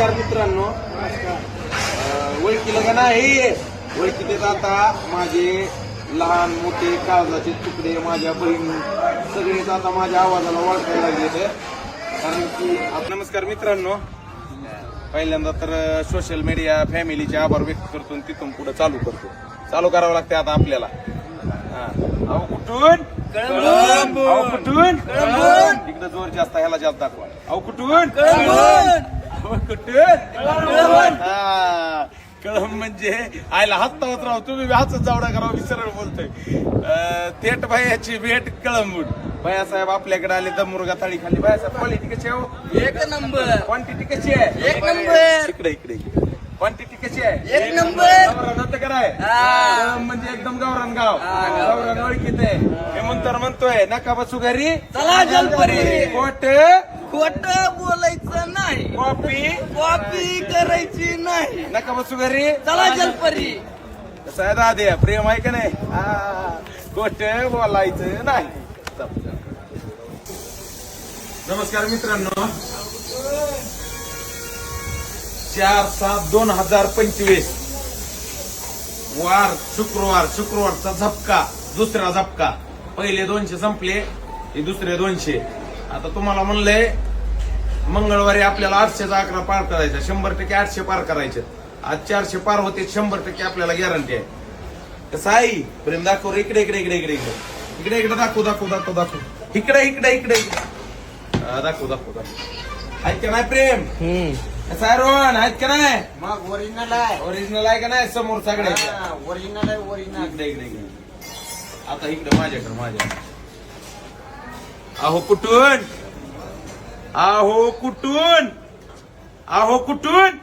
नमस्कार मित्रांनो. ओळखीलं का नाही? ओळखीत आता माझे लहान मोठे कागदाचे तुकडे माझ्या बहीण सगळेच आता माझ्या आवाजाला ओळखायला लागले कारण की नमस्कार मित्रांनो. पहिल्यांदा तर सोशल मीडिया फॅमिलीचे आभार व्यक्त करतो तिथून पुढे चालू करतो. चालू करावं लागते आता आपल्याला. अहो कुठून? कुठून? तिकडे जोर जास्त ह्याला जास्त दाखवा. अहो कुठून? हा. कळंब म्हणजे आयला हसतावत राव तुम्ही बी हातच जावडा करावं मी सरळ बोलतोय थेट भायाची भेट कळंबूड भैयासाहेब आपल्याकडे आले तर मुर्गा थाळी खाल्ली भैयासाहेब क्वालिटी कशी आहे हो? एक नंबर क्वांटिटी कशी आहे एक नंबर. इकडे इकडे क्वांटिटी कशी आहे एक नंबर. हा. म्हणजे एकदम गावरान गाव गावरान. ओळखीत आहे हे म्हणतर म्हणतोय नका बसू घरी चला जलपरी. कोट खोट बोलायचं नाही. कॉफी कॉपी करायची नाही. नका बसू घरी. चला जलपरी. कसं आहे दादे प्रेम आहे का नाही? गोट बोलायचं नाही. नमस्कार मित्रांनो. चार सात दोन हजार पंचवीस. वार शुक्रवार शुक्रवारचा झपका दुसरा झपका. पहिले दोनशे संपले हे दुसरे दोनशे. आता तुम्हाला म्हणलंय मंगळवारी आपल्याला आठशेचा आकडा पार करायचा शंभर टक्के आठशे पार करायचे. आज चारशे पार होते शंभर टक्के आपल्याला गॅरंटी आहे. कसं आहे प्रेम दाखव. इकडे इकडे इकडे इकडे इकडे. इकडे इकडे दाखव दाखव दाखव दाखव. इकडे इकडे इकडे इकडे. दाखव दाखव दाखव. आहेत का नाही प्रेम? कसं आहे रोहन? आहेत का नाही? मग ओरिजिनल आहे. ओरिजिनल आहे का नाही? समोर सगळे. ओरिजिनल आहे ओरिजिनल इकडे इकडे इकडे. आता इकडे माझ्याकडे माझ्या अहो कुठून? अहो कुठून? अहो कुठून?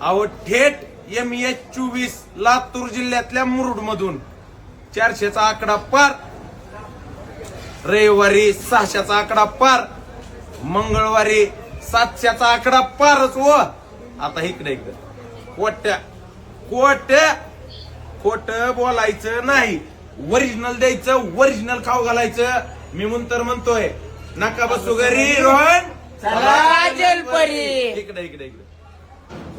अहो थेट एम एच चोवीस लातूर जिल्ह्यातल्या मुरुड मधून चारशेचा आकडा पार. रविवारी सहाशेचा आकडा पार. मंगळवारी सातशेचा आकडा पारच व आता इकडे इकडे. कोट्या कोट खोट बोलायचं नाही. ओरिजिनल द्यायचं ओरिजिनल खाऊ घालायचं. मी म्हणतर म्हणतोय नका बसू घरी रोहन. चला जलपरी इकडे इकडे इकडे.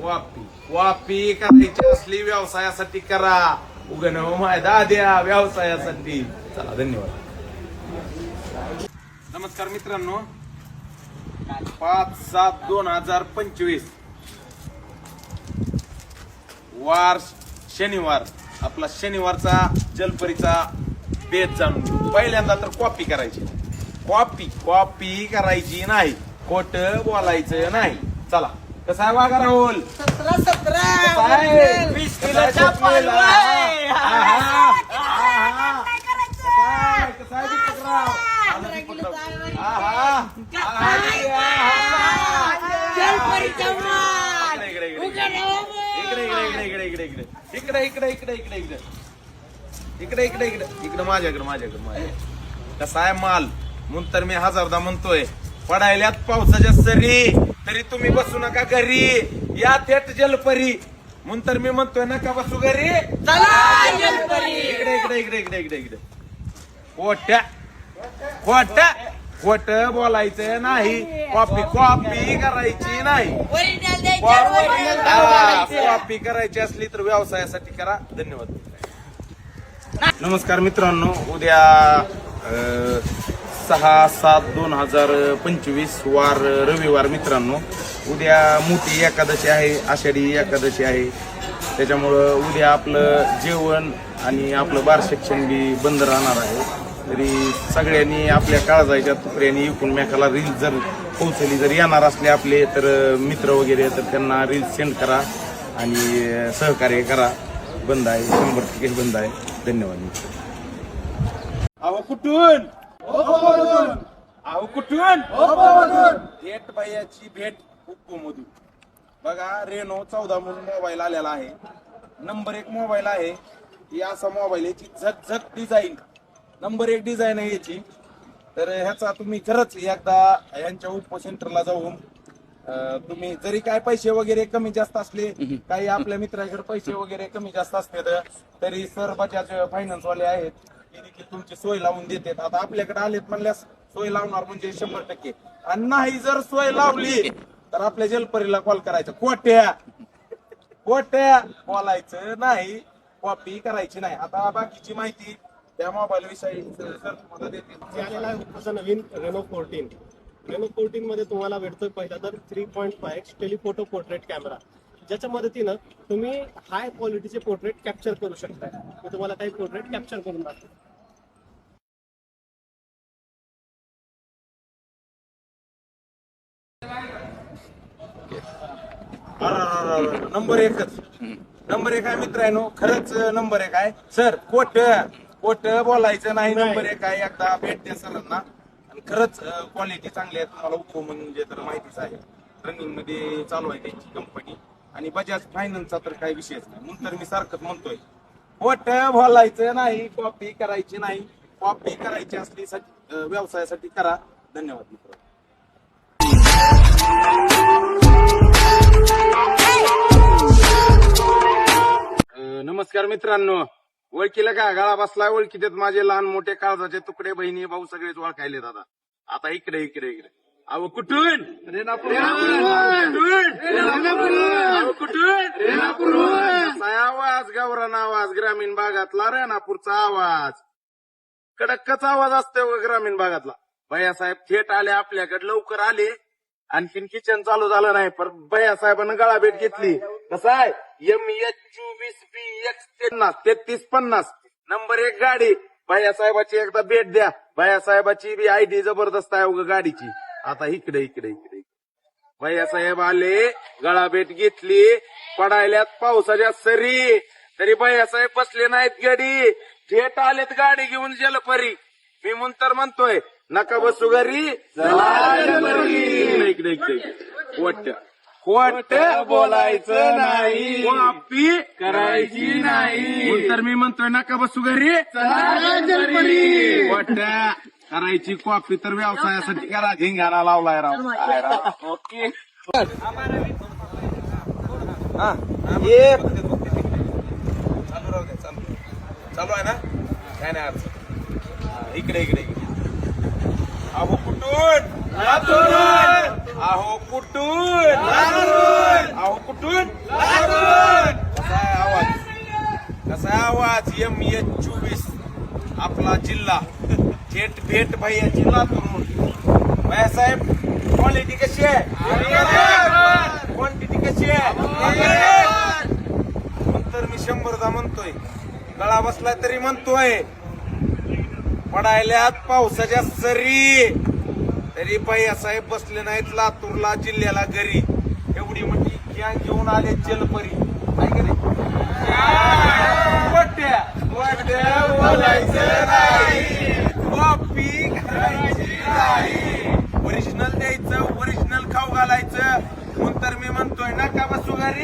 वापी वापी करायची असली व्यवसायासाठी करा. उगन माय दाद्या व्यवसायासाठी. चला धन्यवाद. नमस्कार मित्रांनो. पाच सात दोन हजार पंचवीस. वार शनिवार. आपला शनिवारचा जलपरीचा बेत जाणून घेऊ. पहिल्यांदा तर कॉपी करायची. कॉपी कॉपी करायची नाही. खोट बोलायचं नाही. चला. कसं आहे वागा राहुल? सतरा सतरा. आहे? वीस. इकडे, इकडे, इकडे. इकडे इकडे इकडे इकडे. इकडे इकडे इकडे इकडे. इकडे इकडे इकडे. इकडे माझ्याकडे माझ्याकडे माझ्याकडे कसा आहे माल? म्हणून तर मी हजारदा म्हणतोय पडायल्यात पावसाच्या सरी तरी तुम्ही बसू नका घरी. या थेट जलपरी. म्हणून तर मी म्हणतोय नका बसू घरी. इकडे इकडे इकडे इकडे इकडे इकडे. खोट्या खोट्या खोट बोलायचं नाही. कॉपी कॉपी करायची नाही. कॉपी करायची असली तर व्यवसायासाठी करा. धन्यवाद. नमस्कार मित्रांनो उद्या सहा सात दोन हजार पंचवीस वार रविवार मित्रांनो. उद्या मोठी एकादशी आहे आषाढी एकादशी आहे. त्याच्यामुळं उद्या आपलं जेवण आणि आपलं बार शिक्षण बी बंद राहणार आहे. तरी सगळ्यांनी आपल्या काळजायच्या तुकड्यांनी एकूण मेकाला रील जर पोहोचली जर येणार असले आपले तर मित्र वगैरे तर त्यांना रील सेंड करा आणि सहकार्य करा. बंद आहे शंभर टक्के बंद आहे. धन्यवाद अहो कुठून? अहो कुठून? थेट बायाची भेट मधून बघा रेनो चौदा म्हणून मोबाईल आलेला आहे. नंबर एक मोबाईल आहे. ही असा मोबाईल याची झक डिझाईन नंबर एक डिझाईन आहे याची. तर ह्याचा तुम्ही खरंच एकदा यांच्या उप सेंटरला जाऊन तुम्ही जरी काय पैसे वगैरे कमी जास्त असले काही आपल्या मित्राकडे पैसे वगैरे कमी जास्त असते तर तरी सर बजाज फायनान्स वाले आहेत. ते देखील तुमची सोय लावून देतात. आता आपल्याकडे आलेत म्हणल्यास सोय लावणार म्हणजे शंभर टक्के. आणि नाही जर सोय लावली तर आपल्या जलपरीला कॉल करायचा. कोट्या कोट्या बोलायचं नाही. कॉपी करायची नाही. आता बाकीची माहिती त्या मोबाईल विषयी सर तुम्हाला उपकरण नवीन रेनो फोर्टीन रेनो फोर्टीन मध्ये तुम्हाला भेटतोय पहिला तर three point five telephoto portrait camera. ज्याच्या मदतीनं तुम्ही हाय क्वालिटीचे पोर्ट्रेट कॅप्चर करू शकताय. मी तुम्हाला काही पोर्ट्रेट कॅप्चर करून दाखवतो. नंबर एकच नंबर एक आहे मित्रांनो खरंच नंबर एक आहे. सर कोट कोट बोलायचं नाही. नंबर एक आहे. एकदा भेट द्या सरांना. आणि खरंच क्वालिटी चांगली आहे तुम्हाला उपो म्हणजे तर माहितीच आहे. रनिंगमध्ये चालू आहे त्यांची कंपनी आणि बजाज फायनान्सचा तर काही विषयच नाही. म्हणून तर मी सारखंच म्हणतोय. कोट बोलायचं नाही कॉपी करायची नाही. कॉपी करायची असली व्यवसायासाठी करा. धन्यवाद मित्र. नमस्कार मित्रांनो. ओळखीला का गाळा बसलाय ओळखी देत माझे लहान मोठे काळजाचे तुकडे बहिणी भाऊ सगळेच ओळखायले दादा. आता इकडे इकडे इकडे. अहो कुठून? रेणापूर. कुठून? आवाज गावरान आवाज ग्रामीण भागातला रेणापूरचा आवाज. कडक्कच आवाज असतो हो ग्रामीण भागातला. भैयासाहेब थेट आले आपल्याकडे लवकर आले. आणखीन किचन चालू झालं नाही पण भैयासाहेबांना गळा भेट घेतली. कसं आहे? एम एच चोवीस बी एक्स पन्नास तेहतीस पन्नास. नंबर एक गाडी. भैयासाहेबाची एकदा भेट द्या. भैयासाहेबाची बी आयडी जबरदस्त आहे उगा गाडीची. आता इकडे इकडे इकडे. भैयासाहेब आले गळा भेट घेतली. पडायल्यात पावसाच्या सरी. तरी भैयासाहेब बसले नाहीत गाडी थेट आलेत गाडी घेऊन जलपरी. मी म्हणून तर म्हणतोय नका बसू घरी. इकडे इकडे इकडे. कोट कोट बोलायचं नाही. कॉपी करायची नाही. तर मी म्हणतोय नका बसू घरी. कोट करायची कॉपी तर व्यवसायासाठी करा झिंगाणा लावलाय राव. ओके. हा ये. चालू राहू दे चालू. चालू आहे ना? काय नाही अडचण हा, इकडे इकडे इकडे. अहो कुठून? लातूर. अहो कुठून? अहो कुठून? कसा आहे आवाज? कसा आहे आवाज? एम एच चोवीस आपला जिल्हा. थेट भेट भैयाची लातूर भैयासाहेब क्वालिटी कशी आहे? क्वांटिटी कशी आहे? तर मी शंभरदा म्हणतोय गळा बसला तरी म्हणतोय पडायल्यात पावसाच्या सरी. तरी साहेब बसले नाहीत लातूरला जिल्ह्याला घरी. एवढी मोठी गॅंग घेऊन आले जलपरी. का नाही? ओरिजिनल द्यायचं ओरिजिनल खाऊ घालायचं. म्हणून तर मी म्हणतोय नका बसू घरी.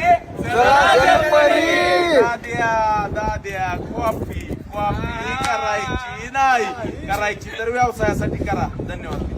दाद्या दाद्या कॉफी कॉफी करायची नाही. करायची तर व्यवसायासाठी करा. धन्यवाद.